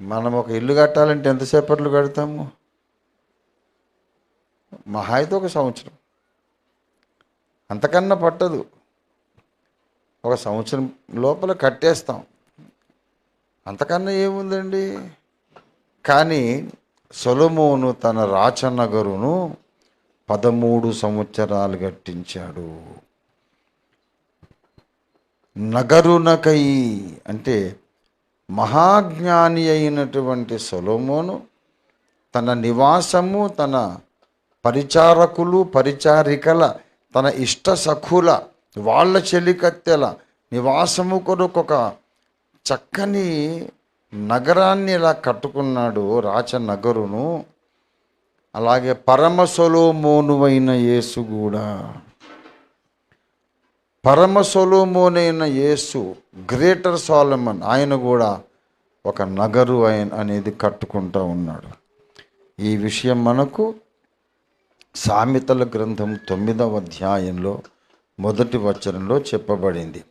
మనం ఒక ఇల్లు కట్టాలంటే ఎంతసేపట్లు కడతాము? మహా అయితే ఒక సంవత్సరం. అంతకన్నా పట్టదు. ఒక సంవత్సరం లోపల కట్టేస్తాం. అంతకన్నా ఏముందండి? కానీ సొలొమోను తన రాచనగరును పదమూడు సంవత్సరాలు కట్టించాడు. నగరునకై అంటే మహాజ్ఞాని అయినటువంటి సొలోమోను తన నివాసము తన పరిచారకులు పరిచారికల తన ఇష్ట సఖుల వాళ్ళ చెలికత్తెల నివాసము కొరకు ఒక చక్కని నగరాన్ని ఇలా కట్టుకున్నాడు రాచ నగరును అలాగే పరమ సొలోమోనువైన యేసు కూడా. పరమ సొలోమోనైన యేసు గ్రేటర్ సాలమన్ ఆయన కూడా ఒక నగరు ఆయన అనేది కట్టుకుంటూ ఉన్నాడు. ఈ విషయం మనకు సామెతల గ్రంథం తొమ్మిదవ అధ్యాయంలో మొదటి వచనంలో చెప్పబడింది.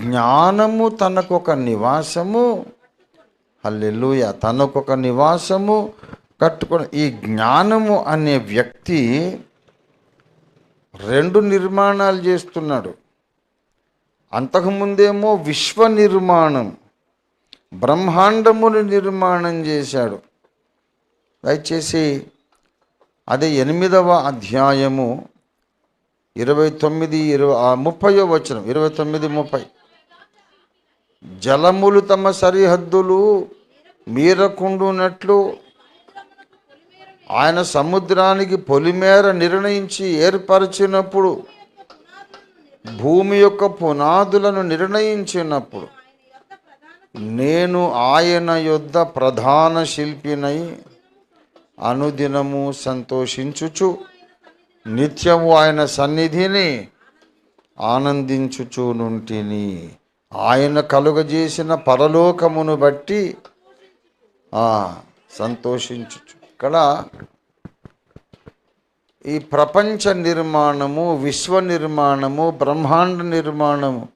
జ్ఞానము తనకొక నివాసము అల్లెలుయ తనకొక నివాసము కట్టుకుని ఈ జ్ఞానము అనే వ్యక్తి రెండు నిర్మాణాలు చేస్తున్నాడు. అంతకుముందేమో విశ్వ నిర్మాణం బ్రహ్మాండమును నిర్మాణం చేశాడు. దయచేసి అదే ఎనిమిదవ అధ్యాయము ఇరవై తొమ్మిది ఇరవై ముప్పయో వచనం ఇరవై తొమ్మిది ముప్పై. జలములు తమ సరిహద్దులు మీరకుండునట్లు ఆయన సముద్రానికి పొలిమేర నిర్ణయించి ఏర్పరిచినప్పుడు భూమి యొక్క పునాదులను నిర్ణయించినప్పుడు నేను ఆయన యొద్ద ప్రధాన శిల్పినై అనుదినము సంతోషించుచు నిత్యము ఆయన సన్నిధిని ఆనందించుచు నుంటిని ఆయన కలుగజేసిన పరలోకమును బట్టి సంతోషించుచు. ఇక్కడ ఈ ప్రపంచ నిర్మాణము విశ్వ నిర్మాణము బ్రహ్మాండ నిర్మాణము.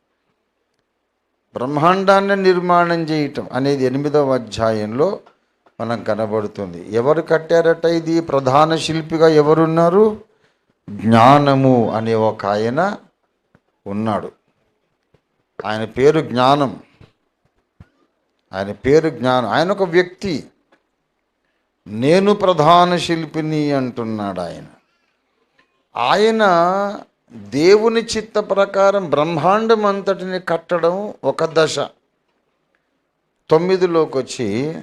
బ్రహ్మాండాన్ని నిర్మాణం చేయటం అనేది ఎనిమిదవ అధ్యాయంలో మనం కనబడుతుంది. ఎవరు కట్టారట ఇది? ప్రధాన శిల్పిగా ఎవరున్నారు? జ్ఞానము అనే ఒక ఆయన ఉన్నాడు. ఆయన పేరు జ్ఞానం. ఆయన పేరు జ్ఞానం. ఆయన ఒక వ్యక్తి. నేను ప్రధాన శిల్పిని అంటున్నాడు ఆయన. ఆయన దేవుని చిత్త ప్రకారం బ్రహ్మాండం అంతటిని కట్టడం ఒక దశ. తొమ్మిదిలోకి వచ్చి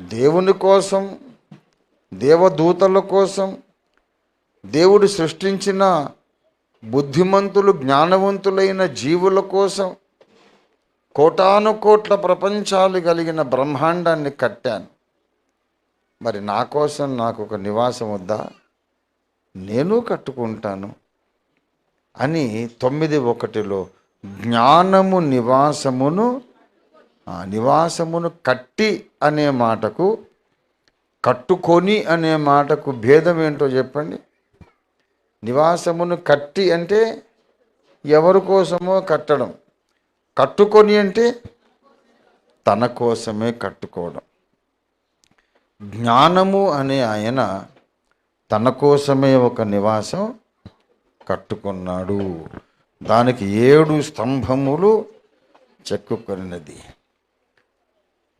దేవుని కోసం దేవదూతల కోసం దేవుడు సృష్టించిన బుద్ధిమంతులు జ్ఞానవంతులైన జీవుల కోసం కోటాను కోట్ల ప్రపంచాలు కలిగిన బ్రహ్మాండాన్ని కట్టాను. మరి నా కోసం నాకు ఒక నివాసం వద్దా? నేను కట్టుకుంటాను అని తొమ్మిది ఒకటిలో జ్ఞానము నివాసమును నివాసమును కట్టి అనే మాటకు కట్టుకొని అనే మాటకు భేదం ఏంటో చెప్పండి. నివాసమును కట్టి అంటే ఎవరి కోసమో కట్టడం. కట్టుకొని అంటే తన కోసమే కట్టుకోవడం. జ్ఞానము అనే ఆయన తన కోసమే ఒక నివాసం కట్టుకున్నాడు. దానికి ఏడు స్తంభములు చెక్కుకొనినది.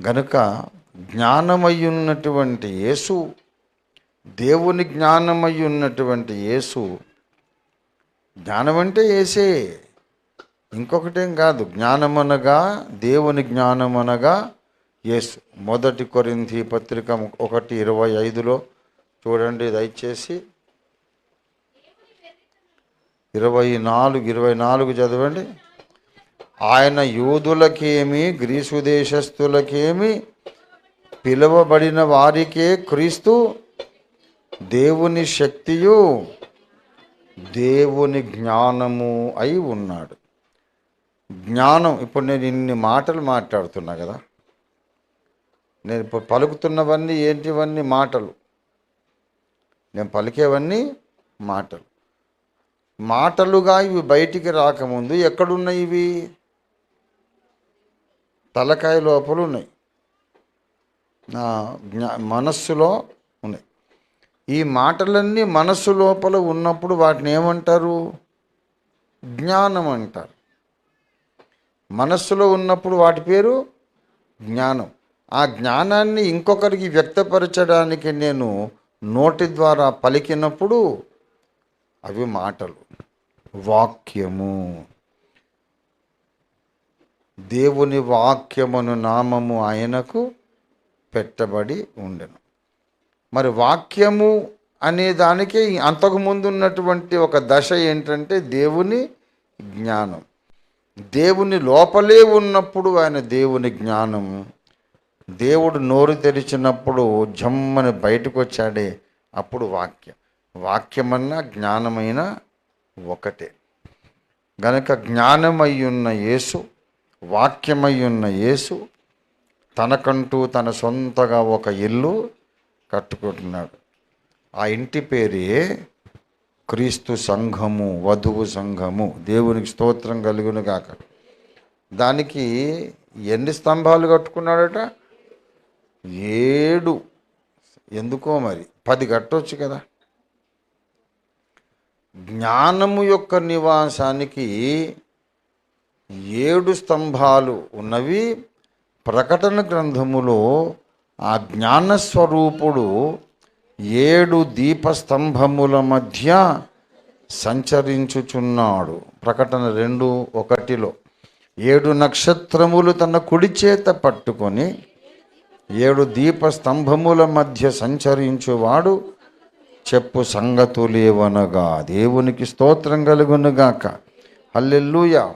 గనుక జ్ఞానమయ్యున్నటువంటి యేసు దేవుని జ్ఞానమై ఉన్నటువంటి యేసు జ్ఞానం అంటే ఏసే ఇంకొకటేం కాదు జ్ఞానమనగా దేవుని జ్ఞానమనగా ఎస్ మొదటి కొరింది పత్రిక ఒకటి ఇరవై ఐదులో చూడండి దయచేసి. ఇరవై నాలుగు ఇరవై నాలుగు చదవండి. ఆయన యూదులకేమి గ్రీసు దేశస్థులకేమి పిలువబడిన వారికే క్రీస్తు దేవుని శక్తియు దేవుని జ్ఞానము అయి ఉన్నాడు. జ్ఞానం ఇప్పుడు నేను ఇన్ని మాటలు మాట్లాడుతున్నా కదా. నేను పలుకుతున్నవన్నీ ఏంటివన్నీ మాటలు. నేను పలికేవన్నీ మాటలు. మాటలుగా ఇవి బయటికి రాకముందు ఎక్కడున్నాయి ఇవి? తలకాయ లోపల ఉన్నాయి. నా జ్ఞా మనస్సులో ఉన్నాయి. ఈ మాటలన్నీ మనస్సు లోపల ఉన్నప్పుడు వాటిని ఏమంటారు? జ్ఞానం అంటారు. మనస్సులో ఉన్నప్పుడు వాటి పేరు జ్ఞానం. ఆ జ్ఞానాన్ని ఇంకొకరికి వ్యక్తపరచడానికి నేను నోటి ద్వారా పలికినప్పుడు అవి మాటలు. వాక్యము. దేవుని వాక్యమును నామము ఆయనకు పెట్టబడి ఉండెను. మరి వాక్యము అనే దానికి అంతకుముందు ఉన్నటువంటి ఒక దశ ఏంటంటే దేవుని జ్ఞానం. దేవుని లోపలే ఉన్నప్పుడు ఆయన దేవుని జ్ఞానము దేవుడు నోరు తెరిచినప్పుడు జమ్మని బయటకు వచ్చాడే అప్పుడు వాక్యం. వాక్యమన్నా జ్ఞానమైన ఒకటే. గనక జ్ఞానమయ్యున్న యేసు వాక్యమయ్యున్న యేసు తనకంటూ తన సొంతగా ఒక ఇల్లు కట్టుకుంటున్నాడు. ఆ ఇంటి పేరే క్రీస్తు సంఘము వధువు సంఘము. దేవునికి స్తోత్రం కలుగును కాక దానికి ఎన్ని స్తంభాలు కట్టుకున్నాడట? ఏడు. ఎందుకో మరి? పది కట్టొచ్చు కదా. జ్ఞానము యొక్క నివాసానికి ఏడు స్తంభాలు ఉన్నవి. ప్రకటన గ్రంథములో ఆ జ్ఞానస్వరూపుడు ఏడు దీపస్తంభముల మధ్య సంచరించుచున్నాడు. ప్రకటన రెండు ఒకటిలో. ఏడు నక్షత్రములు తన కుడి చేత పట్టుకొని ఏడు దీపస్తంభముల మధ్య సంచరించువాడు. చెప్పు సంగతులేవనగా దేవునికి స్తోత్రం కలుగునుగాక. హల్లెలూయా.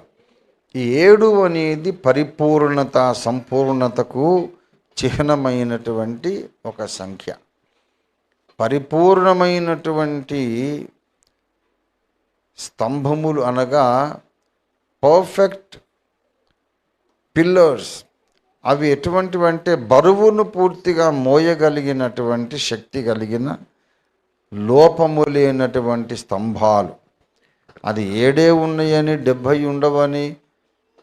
ఈ ఏడు అనేది పరిపూర్ణత సంపూర్ణతకు చిహ్నమైనటువంటి ఒక సంఖ్య. పరిపూర్ణమైనటువంటి స్తంభములు అనగా పర్ఫెక్ట్ పిల్లర్స్ అవి ఎటువంటివంటే బరువును పూర్తిగా మోయగలిగినటువంటి శక్తి కలిగిన లోపము లేనటువంటి స్తంభాలు. అది ఏడే ఉన్నాయని డెబ్భై ఉండవని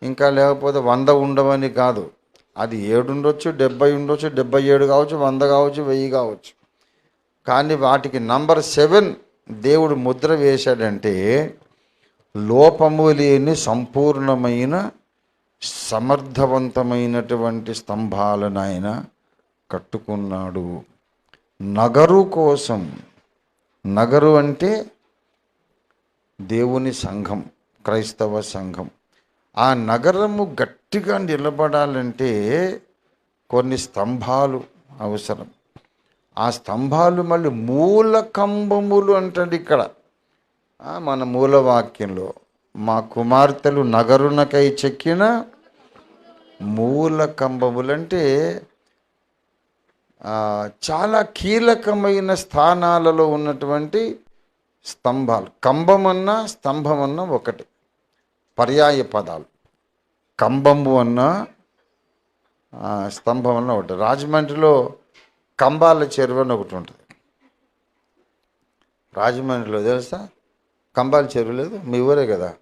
ఇంకా లేకపోతే వంద ఉండవని కాదు. అది ఏడు ఉండొచ్చు డెబ్బై ఉండొచ్చు డెబ్బై ఏడు కావచ్చు వంద కావచ్చు వెయ్యి కావచ్చు. కానీ వాటికి నంబర్ సెవెన్ దేవుడు ముద్ర వేశాడంటే లోపము లేని సంపూర్ణమైన సమర్థవంతమైనటువంటి స్తంభాలను ఆయన కట్టుకున్నాడు. నగరు కోసం నగరు అంటే దేవుని సంఘం క్రైస్తవ సంఘం. ఆ నగరము గట్టిగా నిలబడాలంటే కొన్ని స్తంభాలు అవసరం. ఆ స్తంభాలు మళ్ళీ మూల కంబములు అంటాడు ఇక్కడ. మన మూల వాక్యంలో మా కుమార్తెలు నగరునకై చెక్కిన మూల కంబములంటే చాలా కీలకమైన స్థానాలలో ఉన్నటువంటి స్తంభాలు. కంబమన్నా స్తంభమన్నా ఒకటి. పర్యాయ పదాలు. కంబము అన్నా స్తంభం అన్న ఒకటి. రాజమండ్రిలో కంబాల చెరువు అని ఒకటి ఉంటుంది. రాజమండ్రిలో తెలుసా? కంబాల చెరువు లేదు మీ ఊరే కదా.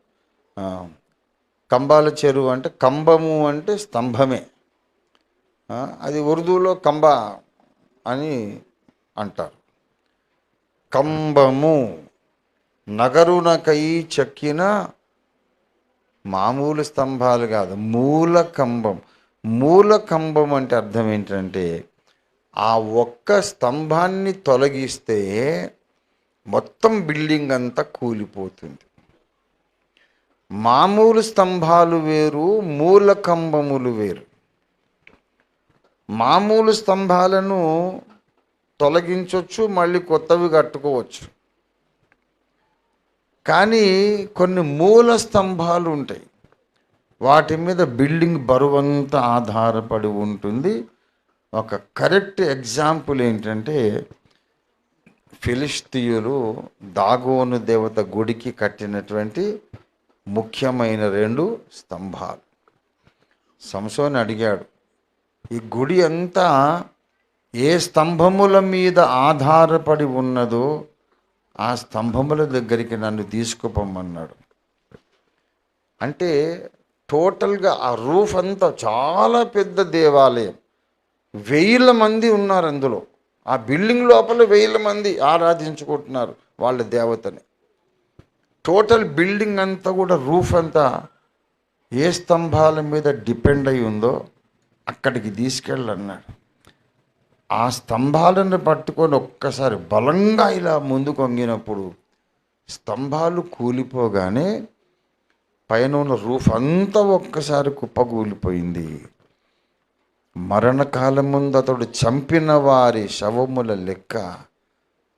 కంబాల చెరువు అంటే కంబము అంటే స్తంభమే. అది ఉర్దూలో కంబ అని అంటారు. కంబము నగరునకై చెక్కిన మామూలు స్తంభాలు కాదు మూల కంబం. మూల కంబం అంటే అర్థం ఏంటంటే ఆ ఒక్క స్తంభాన్ని తొలగిస్తే మొత్తం బిల్డింగ్ అంతా కూలిపోతుంది. మామూలు స్తంభాలు వేరు మూల కంబములు వేరు. మామూలు స్తంభాలను తొలగించవచ్చు మళ్ళీ కొత్తవి కట్టుకోవచ్చు. కానీ కొన్ని మూల స్తంభాలు ఉంటాయి. వాటి మీద బిల్డింగ్ బరువంతా ఆధారపడి ఉంటుంది. ఒక కరెక్ట్ ఎగ్జాంపుల్ ఏంటంటే ఫిలిస్తీయులు దాగోను దేవత గుడికి కట్టినటువంటి ముఖ్యమైన రెండు స్తంభాలు. సంసోని అడిగాడు ఈ గుడి అంతా ఏ స్తంభముల మీద ఆధారపడి ఉన్నదో ఆ స్తంభముల దగ్గరికి నన్ను తీసుకుపోమన్నాడు. అంటే టోటల్గా ఆ రూఫ్ అంతా చాలా పెద్ద దేవాలయం. వేల మంది ఉన్నారు అందులో. ఆ బిల్డింగ్ లోపల వేల మంది ఆరాధించుకుంటున్నారు వాళ్ళ దేవతని. టోటల్ బిల్డింగ్ అంతా కూడా రూఫ్ అంతా ఏ స్తంభాల మీద డిపెండ్ అయి ఉందో అక్కడికి తీసుకెళ్ళన్నాడు. ఆ స్తంభాలను పట్టుకొని ఒక్కసారి బలంగా ఇలా ముందుకు వంగినప్పుడు స్తంభాలు కూలిపోగానే పైన ఉన్న రూఫ్ అంతా ఒక్కసారి కుప్పకూలిపోయింది. మరణకాలం ముందు అతడు చంపిన వారి శవముల లెక్క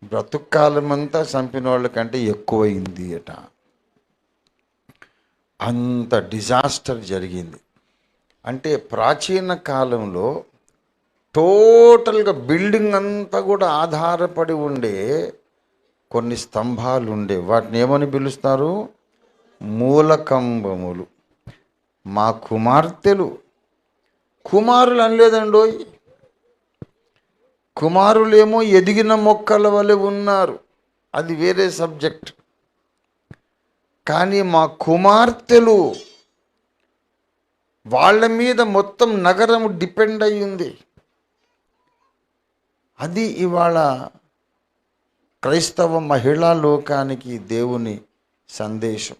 బ్రతుకాలమంతా చంపిన వాళ్ళ కంటే ఎక్కువైంది అట. అంత డిజాస్టర్ జరిగింది. అంటే ప్రాచీన కాలంలో టోటల్గా బిల్డింగ్ అంతా కూడా ఆధారపడి ఉండే కొన్ని స్తంభాలు ఉండే. వాటిని ఏమని పిలుస్తారు? మూలకంబములు. మా కుమార్తెలు కుమారులు అనలేదండోయ్ కుమారులేమో ఎదిగిన మొక్కల వలె ఉన్నారు. అది వేరే సబ్జెక్ట్. కానీ మా కుమార్తెలు వాళ్ళ మీద మొత్తం నగరం డిపెండ్ అయ్యింది. అది ఇవాళ క్రైస్తవ మహిళా లోకానికి దేవుని సందేశం.